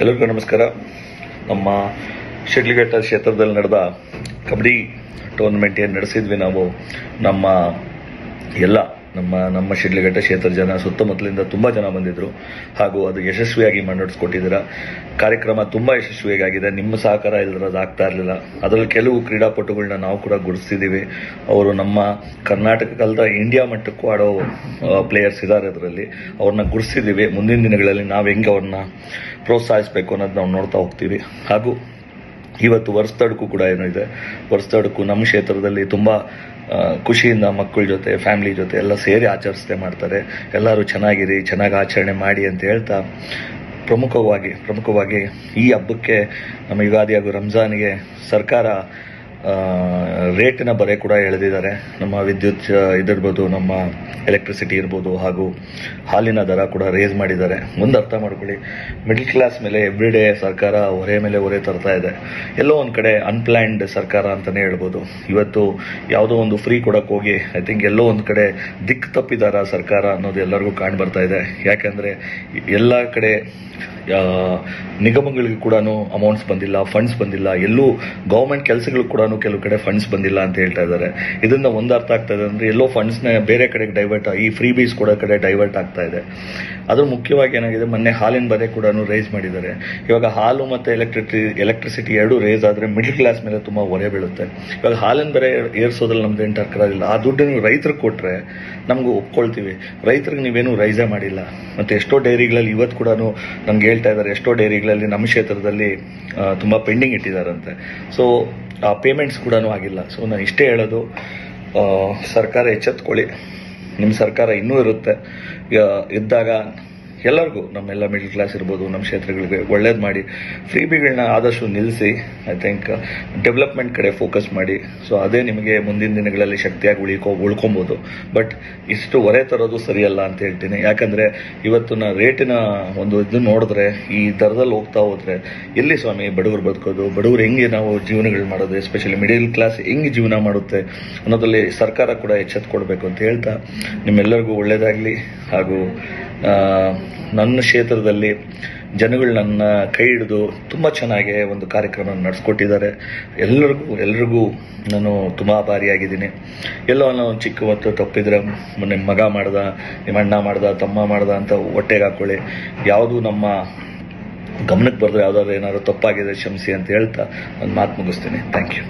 ಎಲ್ಲರಿಗೂ ನಮಸ್ಕಾರ. ನಮ್ಮ ಶಿಡ್ಲಿಘಟ್ಟ ಕ್ಷೇತ್ರದಲ್ಲಿ ನಡೆದ ಕಬಡ್ಡಿ ಟೂರ್ನಮೆಂಟ್ ಏನು ನಡೆಸಿದ್ವಿ ನಾವು ನಮ್ಮ ಎಲ್ಲ ನಮ್ಮ ನಮ್ಮ ಶಿಡ್ಲಘಟ್ಟ ಕ್ಷೇತ್ರ ಜನ ಸುತ್ತಮುತ್ತಲಿಂದ ತುಂಬ ಜನ ಬಂದಿದ್ದರು ಹಾಗೂ ಅದು ಯಶಸ್ವಿಯಾಗಿ ಮುನ್ನಡೆಸ್ಕೊಟ್ಟಿದ್ದೀರಾ ಕಾರ್ಯಕ್ರಮ ತುಂಬ ಯಶಸ್ವಿಯಾಗಿದೆ. ನಿಮ್ಮ ಸಹಕಾರ ಇಲ್ಲದ್ರೆ ಅದು ಆಗ್ತಾ ಇರಲಿಲ್ಲ. ಅದರಲ್ಲಿ ಕೆಲವು ಕ್ರೀಡಾಪಟುಗಳನ್ನ ನಾವು ಕೂಡ ಗುರುತಿಸಿದ್ದೀವಿ ಅವರು ನಮ್ಮ ಕರ್ನಾಟಕದ ಇಂಡಿಯಾ ಮಟ್ಟಕ್ಕೂ ಆಡೋ ಪ್ಲೇಯರ್ಸ್ ಇದ್ದಾರೆ ಅದರಲ್ಲಿ. ಅವ್ರನ್ನ ಗುರುತಿಸಿದ್ದೀವಿ ಮುಂದಿನ ದಿನಗಳಲ್ಲಿ ನಾವು ಹೆಂಗೆ ಅವ್ರನ್ನ ಪ್ರೋತ್ಸಾಹಿಸಬೇಕು ಅನ್ನೋದು ನಾವು ನೋಡ್ತಾ ಹೋಗ್ತೀವಿ. ಹಾಗೂ ಇವತ್ತು ವರ್ಸ್ತಡ್ಕು ಕೂಡ ಏನೋ ಇದೆ. ವರ್ಸ್ತಡ್ಕು ನಮ್ಮ ಕ್ಷೇತ್ರದಲ್ಲಿ ತುಂಬ ಖುಷಿಯಿಂದ ಮಕ್ಕಳ ಜೊತೆ ಫ್ಯಾಮಿಲಿ ಜೊತೆ ಎಲ್ಲ ಸೇರಿ ಆಚರಿಸ್ತೆ ಮಾಡ್ತಾರೆ. ಎಲ್ಲರೂ ಚೆನ್ನಾಗಿರಿ, ಚೆನ್ನಾಗಿ ಆಚರಣೆ ಮಾಡಿ ಅಂತ ಹೇಳ್ತಾ ಪ್ರಮುಖವಾಗಿ ಪ್ರಮುಖವಾಗಿ ಈ ಹಬ್ಬಕ್ಕೆ ನಮ್ಮ ಯುಗಾದಿ ಹಾಗೂ ರಂಜಾನ್ಗೆ ಸರ್ಕಾರ ರೇಟಿನ ಬರೆ ಕೂಡ ಎಳೆದಿದ್ದಾರೆ. ನಮ್ಮ ವಿದ್ಯುತ್ ಇದಿರ್ಬೋದು, ನಮ್ಮ ಎಲೆಕ್ಟ್ರಿಸಿಟಿ ಇರ್ಬೋದು ಹಾಗೂ ಹಾಲಿನ ದರ ಕೂಡ ರೇಸ್ ಮಾಡಿದ್ದಾರೆ. ಒಂದು ಅರ್ಥ ಮಾಡ್ಕೊಳ್ಳಿ ಮಿಡ್ಲ್ ಕ್ಲಾಸ್ ಮೇಲೆ ಎವ್ರಿ ಡೇ ಸರ್ಕಾರ ಹೊರೆ ಮೇಲೆ ಹೊರೆ ತರ್ತಾ ಇದೆ. ಎಲ್ಲೋ ಒಂದು ಕಡೆ ಅನ್ಪ್ಲ್ಯಾಂಡ್ ಸರ್ಕಾರ ಅಂತಲೇ ಹೇಳ್ಬೋದು. ಇವತ್ತು ಯಾವುದೋ ಒಂದು ಫ್ರೀ ಕೊಡಕ್ಕೆ ಹೋಗಿ ಐ ಥಿಂಕ್ ಎಲ್ಲೋ ಒಂದು ಕಡೆ ದಿಕ್ಕು ತಪ್ಪಿದಾರ ಸರ್ಕಾರ ಅನ್ನೋದು ಎಲ್ಲರಿಗೂ ಕಾಣ್ ಬರ್ತಾ ಇದೆ. ಯಾಕೆಂದರೆ ಎಲ್ಲ ಕಡೆ ನಿಗಮಗಳಿಗೆ ಕೂಡ ಅಮೌಂಟ್ಸ್ ಬಂದಿಲ್ಲ ಫಂಡ್ಸ್ ಬಂದಿಲ್ಲ. ಎಲ್ಲೂ ಗೌರ್ಮೆಂಟ್ ಕೆಲಸಗಳು ಕೂಡ ಕೆಲವು ಕಡೆ ಫಂಡ್ಸ್ ಬಂದಿಲ್ಲ ಅಂತ ಹೇಳ್ತಾ ಇದ್ದಾರೆ. ಇದರಿಂದ ಒಂದು ಅರ್ಥ ಆಗ್ತಾ ಇದೆ ಅಂದರೆ ಎಲ್ಲೋ ಫಂಡ್ಸ್ನ ಬೇರೆ ಕಡೆಗೆ ಡೈವರ್ಟ್ ಈ ಫ್ರೀ ಬೀಸ್ ಕೂಡ ಕಡೆ ಡೈವರ್ಟ್ ಆಗ್ತಾ ಇದೆ. ಅದು ಮುಖ್ಯವಾಗಿ ಏನಾಗಿದೆ, ಮೊನ್ನೆ ಹಾಲಿನ ಬರೆ ಕೂಡ ರೇಸ್ ಮಾಡಿದ್ದಾರೆ. ಇವಾಗ ಹಾಲು ಮತ್ತು ಎಲೆಕ್ಟ್ರಿಟಿ ಎಲೆಕ್ಟ್ರಿಸಿಟಿ ಎರಡು ರೇಸ್ ಆದರೆ ಮಿಡ್ಲ್ ಕ್ಲಾಸ್ ಮೇಲೆ ತುಂಬ ಹೊರೆ ಬೀಳುತ್ತೆ. ಇವಾಗ ಹಾಲಿನ ಬರೆ ಏರ್ಸೋದ್ರಲ್ಲಿ ನಮ್ದು ಏನು ಟರ್ಕರಾಗಿಲ್ಲ ಆ ದುಡ್ಡು ನೀವು ರೈತರಿಗೆ ಕೊಟ್ಟರೆ ನಮಗೂ ಒಪ್ಕೊಳ್ತೀವಿ. ರೈತರಿಗೆ ನೀವೇನು ರೈಸೇ ಮಾಡಿಲ್ಲ. ಮತ್ತೆ ಎಷ್ಟೋ ಡೈರಿಗಳಲ್ಲಿ ಇವತ್ತು ಕೂಡ ನಮ್ಗೆ ಹೇಳ್ತಾ ಇದ್ದಾರೆ, ಎಷ್ಟೋ ಡೈರಿಗಳಲ್ಲಿ ನಮ್ಮ ಕ್ಷೇತ್ರದಲ್ಲಿ ತುಂಬ ಪೆಂಡಿಂಗ್ ಇಟ್ಟಿದ್ದಾರಂತೆ. ಸೊ ಪೇಮೆಂಟ್ಸ್ ಕೂಡ ಆಗಿಲ್ಲ. ಸೊ ನಾನು ಇಷ್ಟೇ ಹೇಳೋದು ಸರ್ಕಾರ ಎಚ್ಚೆತ್ಕೊಳ್ಳಿ. ನಿಮ್ಮ ಸರ್ಕಾರ ಇನ್ನೂ ಇರುತ್ತೆ. ಇದ್ದಾಗ ಎಲ್ಲರಿಗೂ ನಮ್ಮೆಲ್ಲ ಮಿಡ್ಲ್ ಕ್ಲಾಸ್ ಇರ್ಬೋದು ನಮ್ಮ ಕ್ಷೇತ್ರಗಳಿಗೆ ಒಳ್ಳೇದು ಮಾಡಿ ಫ್ರೀ ಬಿಗಳನ್ನ ಆದಷ್ಟು ನಿಲ್ಲಿಸಿ ಐ ಥಿಂಕ್ ಡೆವಲಪ್ಮೆಂಟ್ ಕಡೆ ಫೋಕಸ್ ಮಾಡಿ. ಸೊ ಅದೇ ನಿಮಗೆ ಮುಂದಿನ ದಿನಗಳಲ್ಲಿ ಶಕ್ತಿಯಾಗಿ ಉಳಿಕೋ, ಉಳ್ಕೊಬೋದು. ಬಟ್ ಇಷ್ಟು ಹೊರೆ ತರೋದು ಸರಿಯಲ್ಲ ಅಂತ ಹೇಳ್ತೀನಿ. ಯಾಕಂದರೆ, ಇವತ್ತಿನ ರೇಟಿನ ಒಂದು ಇದು ನೋಡಿದ್ರೆ, ಈ ದರದಲ್ಲಿ ಹೋಗ್ತಾ ಹೋದರೆ, ಎಲ್ಲಿ ಸ್ವಾಮಿ ಬಡವರು ಬದುಕೋದು? ಬಡವರು ಹೆಂಗೆ ನಾವು ಜೀವನಗಳು ಮಾಡೋದು? ಎಸ್ಪೆಷಲಿ ಮಿಡಿಲ್ ಕ್ಲಾಸ್ ಹೆಂಗೆ ಜೀವನ ಮಾಡುತ್ತೆ? ಅನ್ನೋದರಲ್ಲಿ ಸರ್ಕಾರ ಕೂಡ ಎಚ್ಚೆತ್ಕೊಳ್ಬೇಕು ಅಂತ ಹೇಳ್ತಾ, ನಿಮ್ಮೆಲ್ಲರಿಗೂ ಒಳ್ಳೆಯದಾಗಲಿ ಹಾಗೂ ನನ್ನ ಕ್ಷೇತ್ರದಲ್ಲಿ ಜನಗಳು ನನ್ನ ಕೈ ಹಿಡಿದು ತುಂಬ ಚೆನ್ನಾಗಿ ಒಂದು ಕಾರ್ಯಕ್ರಮ ನಡೆಸ್ಕೊಟ್ಟಿದ್ದಾರೆ. ಎಲ್ಲರಿಗೂ, ಎಲ್ರಿಗೂ ನಾನು ತುಂಬ ಆಭಾರಿಯಾಗಿದ್ದೀನಿ ಎಲ್ಲೋ ನಾನು ಚಿಕ್ಕ ಹೊತ್ತು ತಪ್ಪಿದ್ರೆ ನಿಮ್ಮ ಮಗ ಮಾಡ್ದ ನಿಮ್ಮ ಅಣ್ಣ ಮಾಡ್ದ, ತಮ್ಮ ಮಾಡ್ದ ಅಂತ ಹೊಟ್ಟೆಗೆ ಹಾಕ್ಕೊಳ್ಳಿ ಯಾವುದು ನಮ್ಮ ಗಮನಕ್ಕೆ ಬರೆದು ಯಾವುದಾದ್ರು ಏನಾದರೂ ತಪ್ಪಾಗಿದೆ, ಕ್ಷಮಿಸಿ ಅಂತ ಹೇಳ್ತಾ ಒಂದು ಮಾತು ಮುಗಿಸ್ತೀನಿ. Thank you